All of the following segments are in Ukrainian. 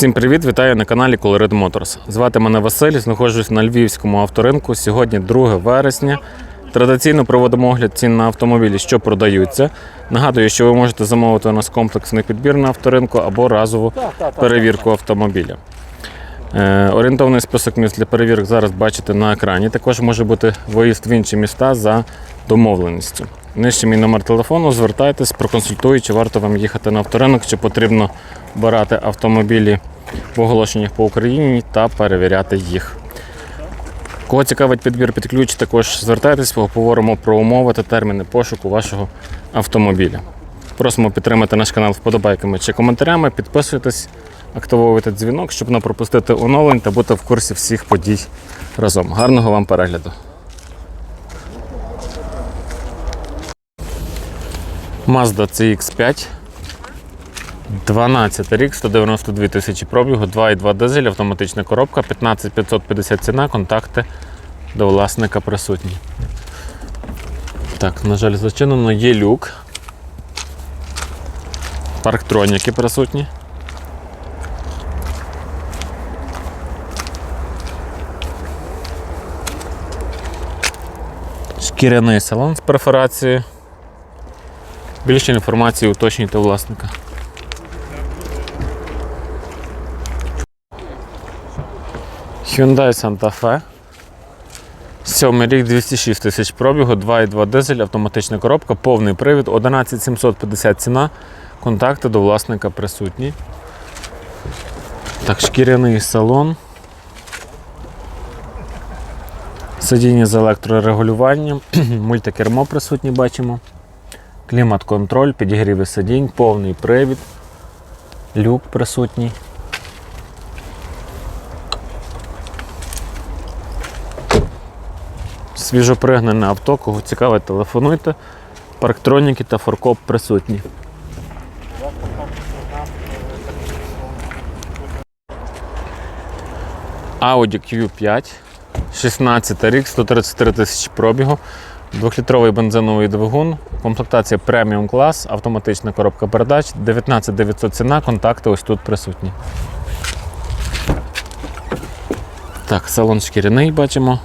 Всім привіт! Вітаю на каналі Colored Motors. Звати мене Василь, знаходжусь на львівському авторинку. Сьогодні 2 вересня. Традиційно проводимо огляд цін на автомобілі, що продаються. Нагадую, що ви можете замовити у нас комплексний підбір на авторинку або разову перевірку автомобіля. Е, Орієнтовний список міст для перевірок зараз бачите на екрані. Також може бути виїзд в інші міста за домовленістю. Нижче мій номер телефону, звертайтесь, проконсультую, чи варто вам їхати на авторинок, чи потрібно брати автомобілі в оголошеннях по Україні та перевіряти їх. Кого цікавить підбір під ключ, також звертайтесь, поговоримо про умови та терміни пошуку вашого автомобіля. Просимо підтримати наш канал вподобайками чи коментарями, підписуйтесь, активовуйте дзвінок, щоб не пропустити оновлень та бути в курсі всіх подій разом. Гарного вам перегляду! Mazda CX5. 12 рік, 192 тисячі пробігу, 2,2 дизель, автоматична коробка, 15550 ціна, контакти до власника присутні. Так, на жаль, зачинено є люк. Парктроніки присутні. Шкіряний салон з перфорацією. Більше інформації уточнюйте власника. Hyundai Santa Fe. Сьомий рік 206 тисяч пробігу, 2,2 дизель, автоматична коробка, повний привід, 11750 ціна. Контакти до власника присутні. Так, шкіряний салон. Сидіння з електрорегулюванням, мультикермо присутні бачимо. Клімат-контроль, підігріви сидінь, повний привід, люк присутній. Свіжопригнане авто, кого цікавить, телефонуйте. Парктроніки та форкоп присутні. Audi Q5, 16 рік, 133 тисячі пробігу, 2-літровий бензиновий двигун, комплектація преміум клас, автоматична коробка передач, 19 900 ціна, контакти ось тут присутні. Так, салон шкіряний бачимо.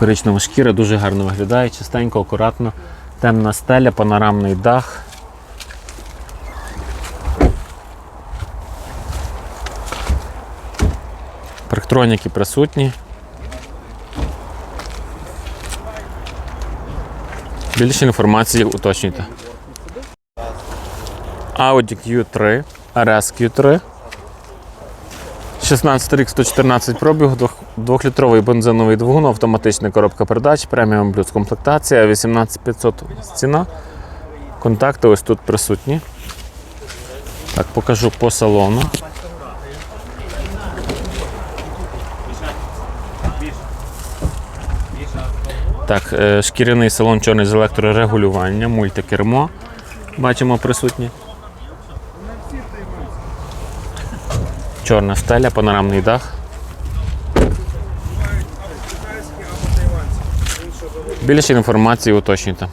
Коричнева шкіра дуже гарно виглядає, чистенько, акуратно, темна стеля, панорамний дах. Парктроніки присутні. Більше інформації уточнюйте. Audi Q3, RS Q3. 16 рік 114 пробігу, 2-літровий бензиновий двигун, автоматична коробка передач, преміум плюс комплектація, 18500 ціна. Контакти ось тут присутні. Так, покажу по салону. Так, е, шкіряний салон чорний з електрорегулюванням, мультикермо. Бачимо присутні. Чорна стеля, панорамний дах. Більше інформації уточнюйте.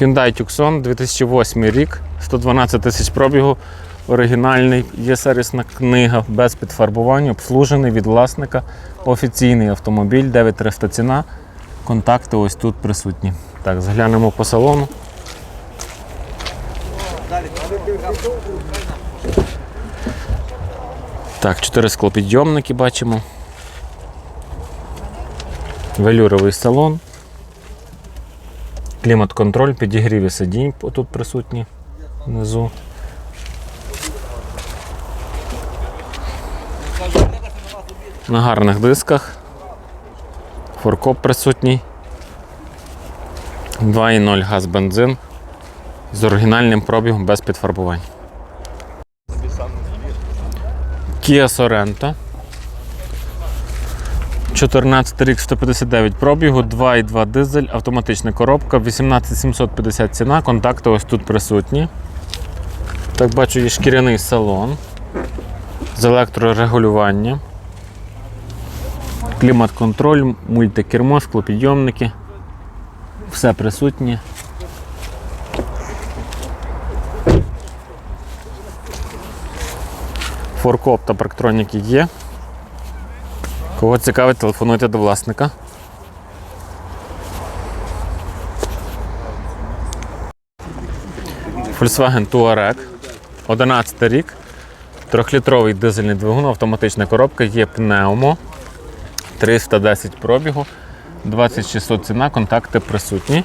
Hyundai Tucson 2008 рік, 112 тисяч пробігу, оригінальний, є сервісна книга без підфарбування, обслужений від власника, офіційний автомобіль, 9300 ціна. Контакти ось тут присутні. Так, заглянемо по салону. Так, чотири склопідйомники бачимо. Велюровий салон. Клімат-контроль, підігріві сидінь тут присутні внизу. На гарних дисках. Форкоп присутній. 2,0 газ бензин з оригінальним пробігом без підфарбувань. Kia Sorento. 14 рік 159 пробігу, 2,2 дизель, автоматична коробка, 18750 ціна, контакти ось тут присутні. Так, бачу, є шкіряний салон з електрорегулюванням. Клімат-контроль, мультикермо, склопідйомники, Все присутнє. Форкоп та парктроніки є. Кого цікавить, телефонуйте до власника. Volkswagen Touareg, 11 рік, трьохлітровий дизельний двигун, автоматична коробка, є пневмо, 310 пробігу, 2600 ціна, контакти присутні.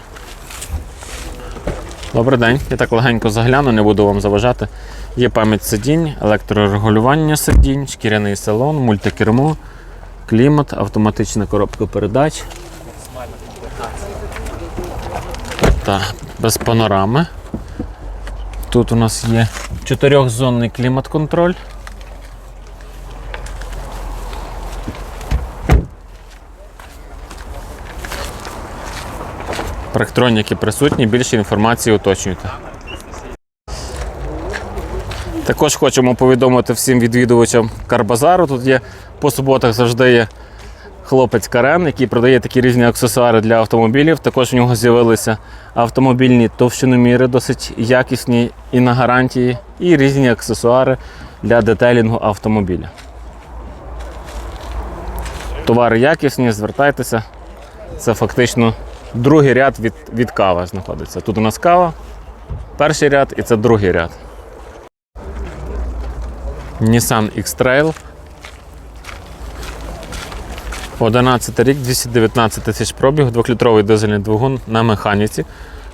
Добрий день, я так легенько загляну, не буду вам заважати. Є пам'ять сидінь, електрорегулювання сидінь, шкіряний салон, мультикермо, клімат, автоматична коробка передач. Та, без панорами. Тут у нас є чотирьохзонний клімат-контроль. Парктроніки присутні, більше інформації уточнюйте. Також хочемо повідомити всім відвідувачам Карбазару. Тут є по суботах завжди є хлопець Карен, який продає такі різні аксесуари для автомобілів. Також у нього з'явилися автомобільні товщиноміри, досить якісні і на гарантії, і різні аксесуари для детелінгу автомобіля. Товари якісні, звертайтеся. Це фактично другий ряд від, від кави знаходиться. Тут у нас кава, перший ряд і це другий ряд. Nissan X-Trail. 11 рік, 219 тисяч пробіг, 2-літровий дизельний двигун на механіці.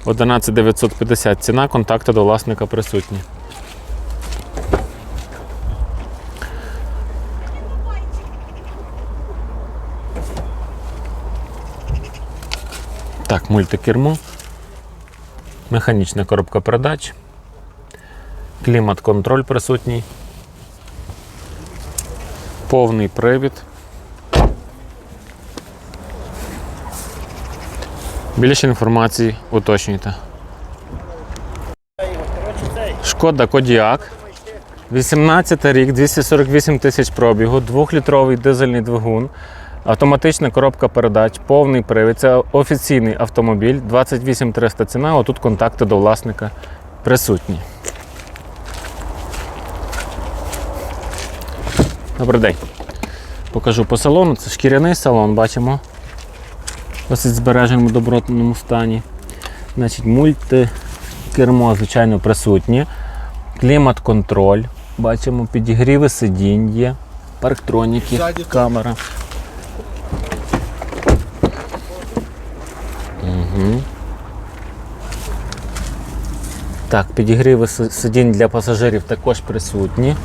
11950 ціна, контакти до власника присутні. Так, мультикермо. Механічна коробка передач. Клімат-контроль присутній. Повний привід. Більше інформації уточнюйте. Шкода Кодіак. 18 рік, 248 тисяч пробігу, 2-літровий дизельний двигун, автоматична коробка передач, повний привід. Це офіційний автомобіль, 28 300 ціна. Отут контакти до власника присутні. Добрий день. Покажу по салону. Це шкіряний салон, бачимо. Досить збереженому добротному стані. Значить, мультикермо, звичайно, присутнє. Клімат-контроль. Бачимо, підігріви сидінь є, парктроніки, камера. Угу. Так, підігріви сидінь для пасажирів також присутні.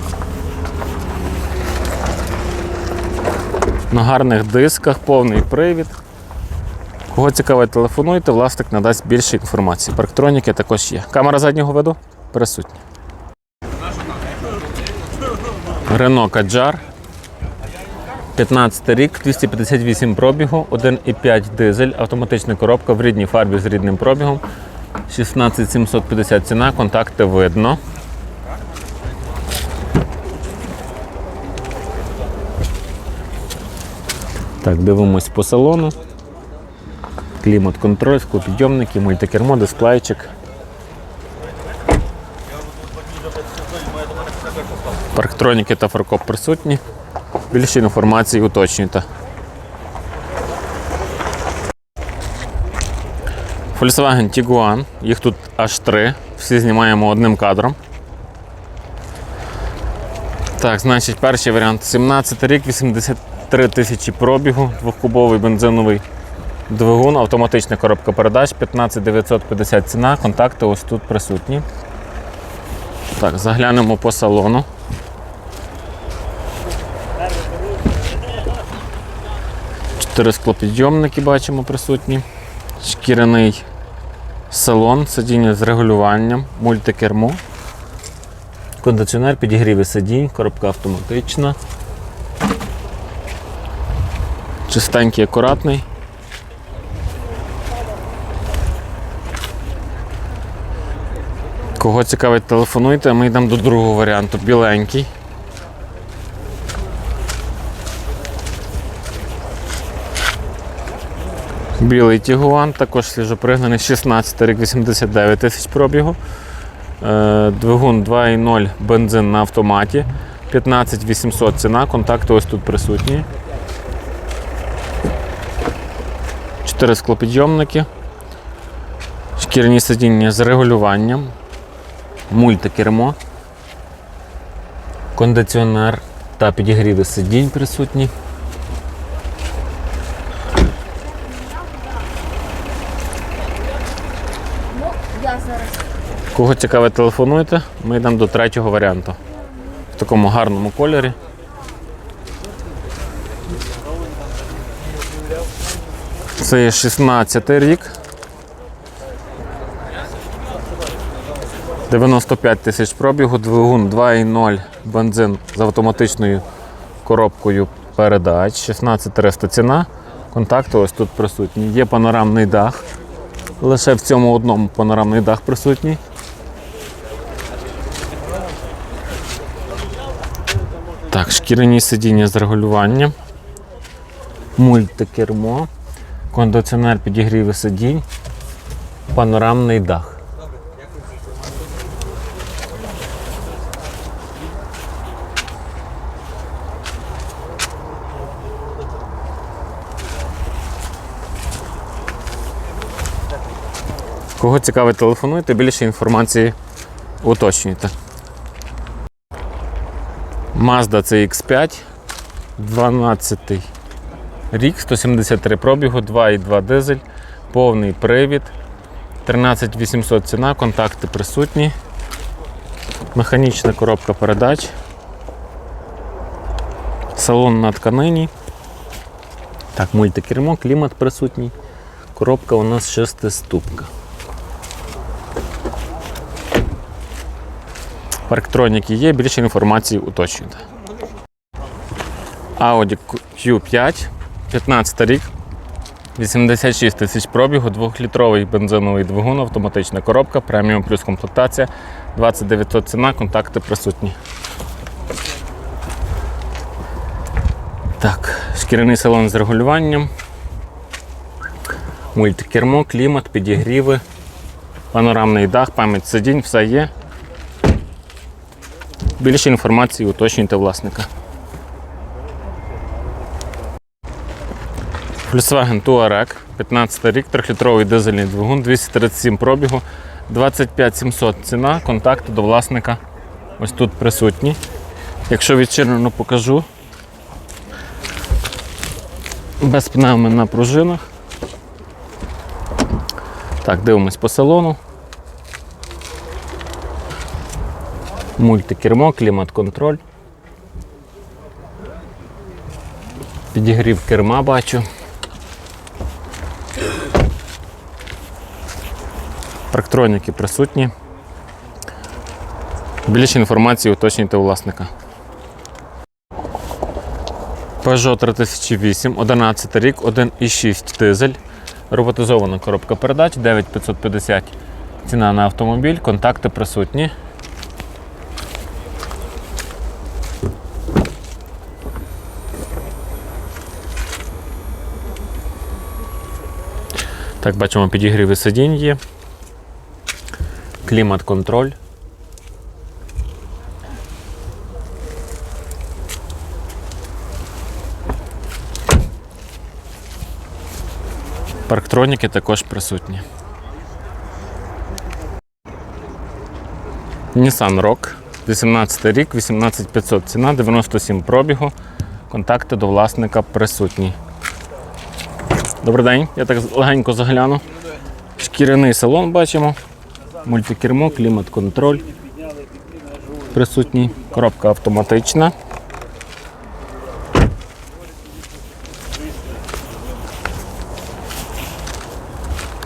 На гарних дисках, повний привід. Кого цікавить, телефонуйте, власник надасть більше інформації. Парктроніки також є. Камера заднього виду присутня. Рено Каджар. 15 рік, 258 пробігу, 1,5 дизель, автоматична коробка в рідній фарбі з рідним пробігом. 16750 ціна, контакти видно. Так, дивимось по салону. Клімат-контроль, склопідйомники, мультикермо, дисплейчик. Парктроніки та фаркоп присутні. Більше інформації уточнюйте. Volkswagen Tiguan, їх тут аж три. Всі знімаємо одним кадром. Так, значить, перший варіант 17 рік, 83 тисячі пробігу, двохкубовий бензиновий двигун, автоматична коробка передач, 15950 ціна, контакти ось тут присутні. Так, заглянемо по салону. Чотири склопідйомники бачимо присутні. Шкіряний салон, сидіння з регулюванням, мультикермо. Кондиціонер, підігріви сидінь, коробка автоматична. Чистенький, акуратний. Кого цікавить, телефонуйте, а ми йдемо до другого варіанту. Біленький. Білий Тігуан, також свіжопригнаний, 16 рік, 89 тисяч пробігу. Е, Двигун 2.0 бензин на автоматі. 15 800 ціна, контакти ось тут присутні. Чотири склопідйомники. Шкіряні сидіння з регулюванням. Мультикермо. Кондиціонер та підігріви сидінь присутні. Ну, я зараз. Кого цікаве, телефонуйте, ми йдемо до третього варіанту. В такому гарному кольорі. Це є 16 рік. 95 тисяч пробігу, двигун 2.0 бензин з автоматичною коробкою передач. 16300 ціна. Контакти ось тут присутні. Є панорамний дах. Лише в цьому одному панорамний дах присутній. Так, шкіряні сидіння з регулюванням. Мультикермо. Кондиціонер підігріви сидінь. Панорамний дах. Кого цікавить, телефонуйте, більше інформації уточнюйте. Mazda CX5, 12 рік, 173 пробігу, 2,2 дизель, повний привід, 13800 ціна, контакти присутні, механічна коробка передач, салон на тканині. Так, мультикермо, клімат присутній. Коробка у нас шестиступка. Парктроніки є, більше інформації уточнюйте. Audi Q5, 15 рік, 86 тисяч пробігу, 2-літровий бензиновий двигун, автоматична коробка, преміум плюс комплектація, 2900 ціна, контакти присутні. Так, шкіряний салон з регулюванням, мультикермо, клімат, підігріви, панорамний дах, пам'ять сидінь, все є. Більше інформації уточнюйте власника. Volkswagen Touareg, 15 рік, 3-літровий дизельний двигун, 237 пробігу, 25 700 ціна, контакти до власника ось тут присутні. Якщо відчинено покажу. Без пневми на пружинах. Так, дивимось по салону. Мультикермо, клімат-контроль. Підігрів керма бачу. Парктроніки присутні. Більше інформації уточнюйте у власника. Peugeot 3008, 11 рік, 1,6 дизель. Роботизована коробка передач, 9550 ціна на автомобіль, контакти присутні. Так, бачимо, підігріви сидінь є. Клімат-контроль. Парктроніки також присутні. Nissan Rock, 18 рік, 18500 ціна, 97 пробігу. Контакти до власника присутні. Добрий день, я так легенько загляну. Шкіряний салон бачимо. Мультикермо, клімат-контроль. Присутній. Коробка автоматична.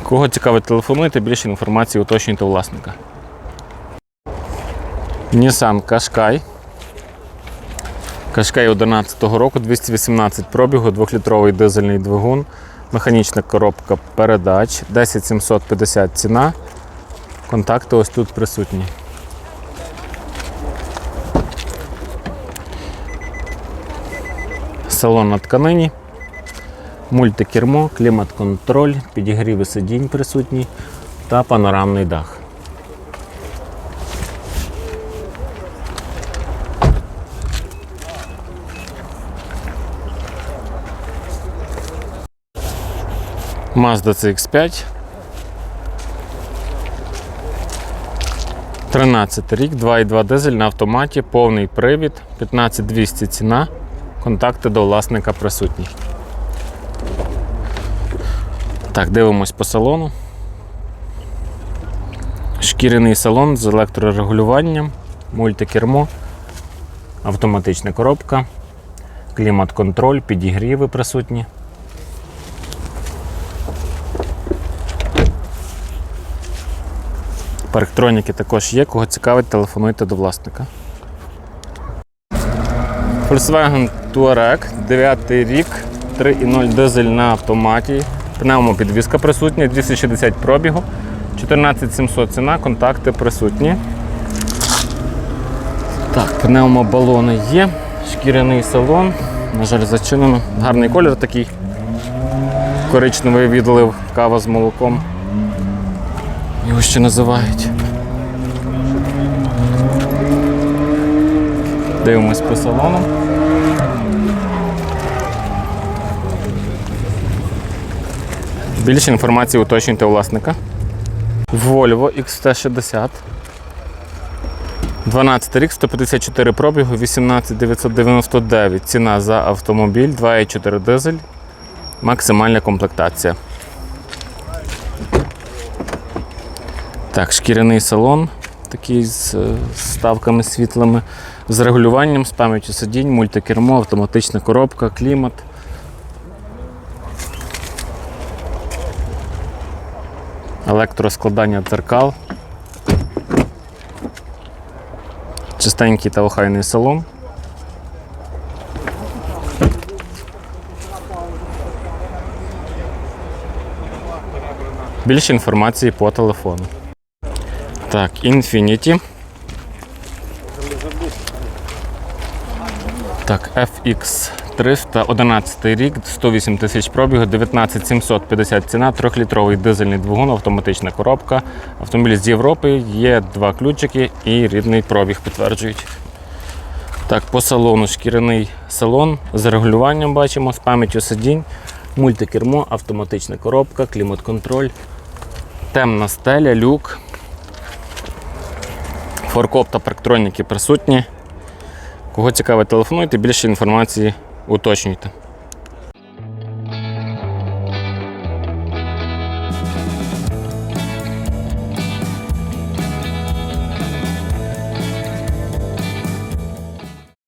Кого цікавить, телефонуйте, більше інформації уточнюйте власника. Nissan Qashqai. Qashqai 11 року, 218 пробігу, 2-літровий дизельний двигун, механічна коробка передач, 10750 ціна. Контакти ось тут присутні. Салон на тканині. Мультикермо, клімат-контроль, підігріви сидінь присутні та панорамний дах. Mazda CX5. 13 рік, 2,2 дизель на автоматі, повний привід, 15200 ціна. Контакти до власника присутні. Так, дивимось по салону. Шкіряний салон з електрорегулюванням, мультикермо, автоматична коробка, клімат-контроль, підігріви присутні. Парктроніки також є. Кого цікавить, телефонуйте до власника. Volkswagen Touareg, 9 рік, 3,0 дизель на автоматі. Пневмопідвізка присутня, 260 пробігу, 14700 ціна, контакти присутні. Так, пневмобалони є, шкіряний салон, на жаль, зачинено. Гарний колір такий. Коричневий відлив, кава з молоком. Його ще називають. Дивимось по салону. Більше інформації уточнюйте у власника. Volvo XT60. 12 рік, 154 пробігу, 18999. Ціна за автомобіль, 2,4 дизель. Максимальна комплектація. Так, шкіряний салон, такий з е, ставками світлими, з регулюванням, з пам'яттю сидінь, мультикермо, автоматична коробка, клімат. Електроскладання дзеркал. Чистенький та охайний салон. Більше інформації по телефону. Так, Infinity. Так, FX 311 рік, 108 тисяч пробігу, 19 750 ціна, 3-літровий дизельний двигун, автоматична коробка. Автомобіль з Європи, є два ключики і рідний пробіг підтверджують. Так, по салону шкіряний салон з регулюванням бачимо, з пам'яттю сидінь, мультикермо, автоматична коробка, клімат-контроль, темна стеля, люк. Форкоп та парктроніки присутні. Кого цікавить, телефонуйте, більше інформації уточнюйте.